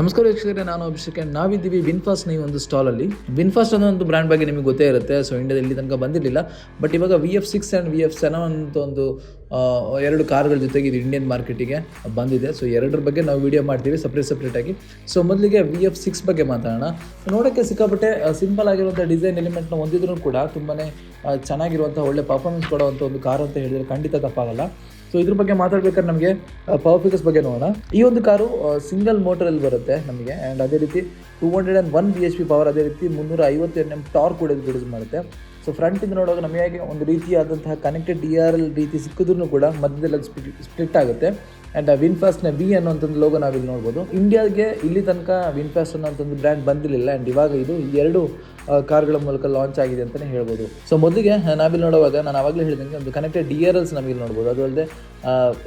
ನಮಸ್ಕಾರ ವೀಕ್ಷಕರೇ, ನಾನು ಅಭಿಷೇಕ್ ಅಂಡ್ ನಾವಿದ್ದೀವಿ ವಿನ್ಫಾಸ್ಟ್ನ ಈ ಒಂದು ಸ್ಟಾಲಲ್ಲಿ ವಿನ್ಫಾಸ್ಟ್ ಅನ್ನೋ ಒಂದು ಬ್ರ್ಯಾಂಡ್ ಬಗ್ಗೆ ನಿಮಗೆ ಗೊತ್ತೇ ಇರುತ್ತೆ ಸೊ ಇಂಡಿಯಾದಲ್ಲಿ ತನಕ ಬಂದಿರಲಿಲ್ಲ. ಬಟ್ ಇವಾಗ V F six and V F seven ಅಂತ ಒಂದು ಎರಡು ಕಾರ್ಗಳ ಜೊತೆಗೆ ಇದು ಇಂಡಿಯನ್ ಮಾರ್ಕೆಟಿಗೆ ಬಂದಿದೆ. ಸೊ ಎರಡರ ಬಗ್ಗೆ ನಾವು ವಿಡಿಯೋ ಮಾಡ್ತೀವಿ ಸಪ್ರೇಟ್ ಸಪ್ರೇಟಾಗಿ ಸೊ ಮೊದಲಿಗೆ ವಿ ಎಫ್ ಸಿಕ್ಸ್ ಬಗ್ಗೆ ಮಾತಾಡೋಣ. ನೋಡೋಕ್ಕೆ ಸಿಕ್ಕಾಪಟ್ಟೆ ಸಿಂಪಲ್ ಆಗಿರುವಂಥ ಡಿಸೈನ್ ಎಲಿಮೆಂಟ್ನ ಹೊಂದಿದ್ರು ಕೂಡ ತುಂಬಾ ಚೆನ್ನಾಗಿರುವಂಥ ಒಳ್ಳೆ ಪರ್ಫಾರ್ಮೆನ್ಸ್ ಕೊಡುವಂಥ ಒಂದು ಕಾರ್ ಅಂತ ಹೇಳಿದರೆ ಖಂಡಿತ ತಪ್ಪಾಗಲ್ಲ. ಸೊ ಇದ್ರ ಬಗ್ಗೆ ಮಾತಾಡ್ಬೇಕಾದ್ರೆ ನಮಗೆ ಪವರ್ ಫಿಗರ್ಸ್ ಬಗ್ಗೆ ನೋಡೋಣ. ಈ ಒಂದು ಕಾರು ಸಿಂಗಲ್ ಮೋಟರಲ್ಲಿ ಬರುತ್ತೆ ನಮಗೆ. ಆ್ಯಂಡ್ ಅದೇ ರೀತಿ two hundred and one B H P power ಅದೇ ರೀತಿ ಮುನ್ನೂರ ಐವತ್ತು ಎನ್ ಎಂ ಟಾರ್ಕ್ ಕೂಡ ಇದು ಯೂಸ್ ಮಾಡುತ್ತೆ. ಸೊ ಫ್ರಂಟಿಂದ ನೋಡುವಾಗ ನಮಗೆ ಒಂದು ರೀತಿಯಾದಂತಹ ಕನೆಕ್ಟೆಡ್ ಡಿ ಆರ್ ಎಲ್ ರೀತಿ ಸಿಕ್ಕಿದ್ರು ಕೂಡ ಮಧ್ಯದಲ್ಲಿ ಅದು ಸ್ಪ್ಲಿಟ್ ಆಗುತ್ತೆ. ಆ್ಯಂಡ್ ವಿನ್ಫಾಸ್ಟ್ನ ವಿ ಅನ್ನೋಂಥದ್ದು ಲೋಗೋ ನಾವಿಲ್ಲಿ ನೋಡ್ಬೋದು. ಇಂಡಿಯಾಗೆ ಇಲ್ಲಿ ತನಕ ವಿನ್ಫಾಸ್ಟ್ ಅನ್ನೋಂಥದ್ದು ಬ್ರ್ಯಾಂಡ್ ಬಂದಿರಲಿಲ್ಲ. ಆ್ಯಂಡ್ ಇವಾಗ ಇದು ಎರಡು ಕಾರ್ಗಳ ಮೂಲಕ ಲಾಂಚ್ ಆಗಿದೆ ಅಂತಲೇ ಹೇಳ್ಬೋದು. ಸೊ ಮೊದಲಿಗೆ ನಾವಿಲ್ಲಿ ನೋಡುವಾಗ ನಾನು ಆವಾಗಲೇ ಹೇಳಿದಂಗೆ ಒಂದು ಕನೆಕ್ಟೆಡ್ ಡಿ ಆರ್ ಎಲ್ಸ್ ನಮಗೆ ನೋಡ್ಬೋದು. ಅದು ಅಲ್ಲದೆ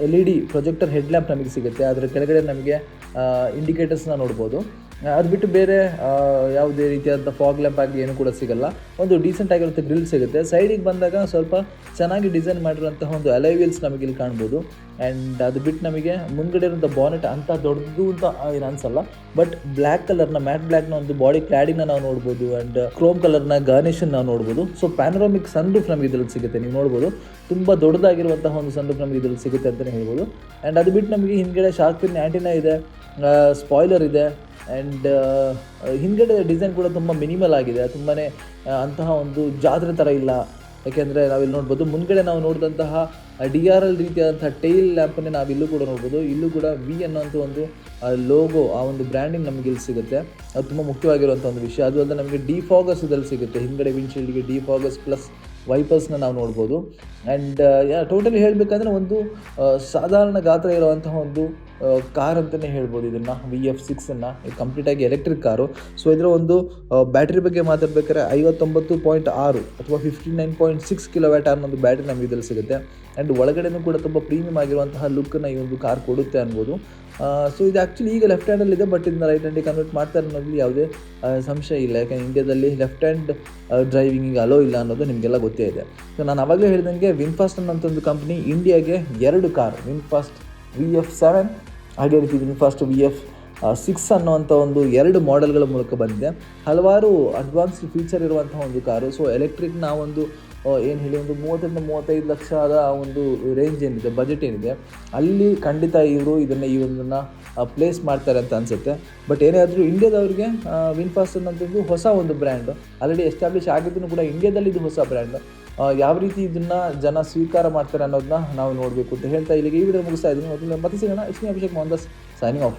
L E D projector head lamp ನಮಗೆ ಸಿಗುತ್ತೆ. ಅದರ ಕೆಳಗಡೆ ನಮಗೆ ಇಂಡಿಕೇಟರ್ಸ್ನ ನೋಡ್ಬೋದು. ಅದು ಬಿಟ್ಟು ಬೇರೆ ಯಾವುದೇ ರೀತಿಯಾದ ಫಾಗ್ ಲ್ಯಾಂಪ್ ಆಗಿ ಏನು ಕೂಡ ಸಿಗಲ್ಲ. ಒಂದು ಡೀಸೆಂಟ್ ಆಗಿರುತ್ತೆ ಗ್ರಿಲ್ ಸಿಗುತ್ತೆ. ಸೈಡಿಗೆ ಬಂದಾಗ ಸ್ವಲ್ಪ ಚೆನ್ನಾಗಿ ಡಿಸೈನ್ ಮಾಡಿರುವಂತಹ ಒಂದು ಅಲೈವಿಲ್ಸ್ ನಮಗೆ ಇಲ್ಲಿ ಕಾಣ್ಬೋದು. ಆ್ಯಂಡ್ ಅದು ಬಿಟ್ಟು ನಮಗೆ ಮುಂದ್ಗಡೆ ಇರುವಂಥ ಬಾನೆಟ್ ಅಂತ ದೊಡ್ಡದು ಅಂತ ಏನು ಅನ್ಸಲ್ಲ. ಬಟ್ ಬ್ಲ್ಯಾಕ್ ಕಲರ್ನ ಮ್ಯಾಟ್ ಬ್ಲ್ಯಾಕ್ನ ಒಂದು ಬಾಡಿ ಕ್ಲಾಡಿಂಗ್ನ ನಾವು ನೋಡ್ಬೋದು. ಆ್ಯಂಡ್ ಕ್ರೋಮ್ ಕಲರ್ನ ಗಾರ್ನಿಷನ್ ನಾವು ನೋಡ್ಬೋದು. ಸೊ ಪ್ಯಾನರಾಮಿಕ್ ಸನ್ ರೂಫ್ ನಮಗೆ ಇದರಲ್ಲಿ ಸಿಗುತ್ತೆ, ನೀವು ನೋಡ್ಬೋದು. ತುಂಬ ದೊಡ್ಡದಾಗಿರುವಂತಹ ಒಂದು ಸನ್ ರೂಫ್ ನಮಗೆ ಇದರಲ್ಲಿ ಸಿಗುತ್ತೆ ಅಂತಲೇ ಹೇಳ್ಬೋದು. ಆ್ಯಂಡ್ ಅದು ಬಿಟ್ಟು ನಮಗೆ ಹಿಂದ್ಗಡೆ ಶಾರ್ಕ್ ಪಿನ್ ಆ್ಯಂಟಿನ ಇದೆ. ಸ್ಪಾಯ್ಲರ್ ಇದೆ. ಆ್ಯಂಡ್ ಹಿಂದ್ಗಡೆ ಡಿಸೈನ್ ಕೂಡ ತುಂಬ ಮಿನಿಮಲ್ ಆಗಿದೆ. ತುಂಬಾ ಅಂತಹ ಒಂದು ಜಾತ್ರೆ ಥರ ಇಲ್ಲ. ಯಾಕೆಂದರೆ ನಾವಿಲ್ಲಿ ನೋಡ್ಬೋದು, ಮುಂದ್ಗಡೆ ನಾವು ನೋಡಿದಂತಹ ಡಿ ಆರ್ ಎಲ್ ರೀತಿಯಾದಂಥ ಟೈಲ್ ಲ್ಯಾಂಪನ್ನೇ ನಾವು ಇಲ್ಲೂ ಕೂಡ ನೋಡ್ಬೋದು. ಇಲ್ಲೂ ಕೂಡ ವಿ ಅನ್ನೋಂಥ ಒಂದು ಲೋಗೋ ಆ ಒಂದು ಬ್ರ್ಯಾಂಡಿಂಗ್ ನಮಗೆ ಇಲ್ಲಿ ಸಿಗುತ್ತೆ. ಅದು ತುಂಬ ಮುಖ್ಯವಾಗಿರುವಂಥ ಒಂದು ವಿಷಯ. ಅದು ಅಲ್ಲದೆ ನಮಗೆ ಡಿ ಫಾಗಸ್ ಇದರಲ್ಲಿ ಸಿಗುತ್ತೆ. ಹಿಂದ್ಗಡೆ ವಿಂಡ್ಶೀಲ್ಡ್ಗೆ ಡಿಫಾಗಸ್ ಪ್ಲಸ್ ವೈಪರ್ಸ್ನ ನಾವು ನೋಡ್ಬೋದು. ಆ್ಯಂಡ್ ಟೋಟಲಿ ಹೇಳಬೇಕಂದ್ರೆ ಒಂದು ಆ, ಸಾಧಾರಣ ಗಾತ್ರ ಇರುವಂತಹ ಒಂದು ಕಾರ್ ಅಂತಲೇ ಹೇಳ್ಬೋದು ಇದನ್ನು ವಿ ಎಫ್ ಸಿಕ್ಸನ್ನು ಕಂಪ್ಲೀಟಾಗಿ ಎಲೆಕ್ಟ್ರಿಕ್ ಕಾರು ಸೊ ಇದರ ಒಂದು ಬ್ಯಾಟ್ರಿ ಬಗ್ಗೆ ಮಾತಾಡ್ಬೇಕಾದ್ರೆ ಐವತ್ತೊಂಬತ್ತು ಪಾಯಿಂಟ್ ಆರು ಅಥವಾ fifty nine point six kilowatt ಒಂದು ಬ್ಯಾಟ್ರಿ ನಮಗೆ ಇದರಲ್ಲಿ ಸಿಗುತ್ತೆ. ಆ್ಯಂಡ್ ಒಳಗಡೆನೂ ಕೂಡ ತುಂಬ ಪ್ರೀಮಿಯಮ್ ಆಗಿರುವಂತಹ ಲುಕ್ಕನ್ನು ಈ ಒಂದು ಕಾರ್ ಕೊಡುತ್ತೆ ಅನ್ಬೋದು. ಸೊ ಇದು ಆ್ಯಕ್ಚುಲಿ ಈಗ ಲೆಫ್ಟ್ ಹ್ಯಾಂಡಲ್ಲಿದೆ ಬಟ್ ಇದನ್ನ ರೈಟ್ ಹ್ಯಾಂಡಿಗೆ ಕನ್ವರ್ಟ್ ಮಾಡ್ತಾರೆ ಅನ್ನೋದ್ರಲ್ಲಿ ಯಾವುದೇ ಸಂಶಯ ಇಲ್ಲ. ಯಾಕಂದ್ರೆ ಇಂಡಿಯಾದಲ್ಲಿ ಲೆಫ್ಟ್ ಹ್ಯಾಂಡ್ ಡ್ರೈವಿಂಗಿಗೆ ಅಲೋ ಇಲ್ಲ ಅನ್ನೋದು ನಿಮಗೆಲ್ಲ ಗೊತ್ತೇ ಇದೆ. ಸೊ ನಾನು ಅವಾಗಲೇ ಹೇಳಿದಂಗೆ ವಿನ್ಫಾಸ್ಟ್ ಅನ್ನೋಂಥ ಒಂದು ಕಂಪ್ನಿ, ಇಂಡಿಯಾಗೆ ಎರಡು car, VinFast V F seven ಹಾಗೆ ರೀತಿ ವಿನ್ಫಾಸ್ಟ್ ವಿ ಎಫ್ ಸಿಕ್ಸ್ ಅನ್ನುವಂಥ ಒಂದು ಎರಡು ಮಾಡೆಲ್ಗಳ ಮೂಲಕ ಬಂದಿದೆ. ಹಲವಾರು ಅಡ್ವಾನ್ಸ್ಡ್ ಫೀಚರ್ ಇರುವಂತಹ ಒಂದು ಕಾರು. ಸೊ ಎಲೆಕ್ಟ್ರಿಕ್ ನಾವೊಂದು ಏನು ಹೇಳಿ, ಒಂದು ಮೂವತ್ತರಿಂದ ಮೂವತ್ತೈದು ಲಕ್ಷದ ಒಂದು ರೇಂಜ್ ಏನಿದೆ ಬಜೆಟ್ ಏನಿದೆ. ಅಲ್ಲಿ ಖಂಡಿತ ಇವರು ಇದನ್ನು ಈ ಒಂದನ್ನು ಪ್ಲೇಸ್ ಮಾಡ್ತಾರೆ ಅಂತ ಅನಿಸುತ್ತೆ. ಬಟ್ ಏನೇ ಆದರೂ ಇಂಡಿಯಾದವ್ರಿಗೆ ವಿನ್ಫಾಸ್ಟ್ ಅನ್ನೋಂಥದ್ದು ಹೊಸ ಒಂದು ಬ್ರ್ಯಾಂಡ್ ಆಲ್ರೆಡಿ ಎಸ್ಟಾಬ್ಲಿಷ್ ಆಗಿದ್ದು ಕೂಡ ಇಂಡಿಯಾದಲ್ಲಿ ಇದು ಹೊಸ ಬ್ರ್ಯಾಂಡ್ ಯಾವ ರೀತಿ ಇದನ್ನು ಜನ ಸ್ವೀಕಾರ ಮಾಡ್ತಾರೆ ಅನ್ನೋದನ್ನ ನಾವು ನೋಡಬೇಕು ಅಂತ ಹೇಳ್ತಾ ಇಲ್ಲಿಗೆ ಈ ವಿಡಿಯೋ ಮುಗಿಸ್ತಾ ಇದ್ದೀನಿ. ಮತ್ತೆ ಸಿಗೋಣ. ಇಷ್ಟೇ ಅಭಿಷೇಕ್ ಮೋಹನ್ ದಾಸ್ ಸೈನಿಂಗ್ ಆಫ್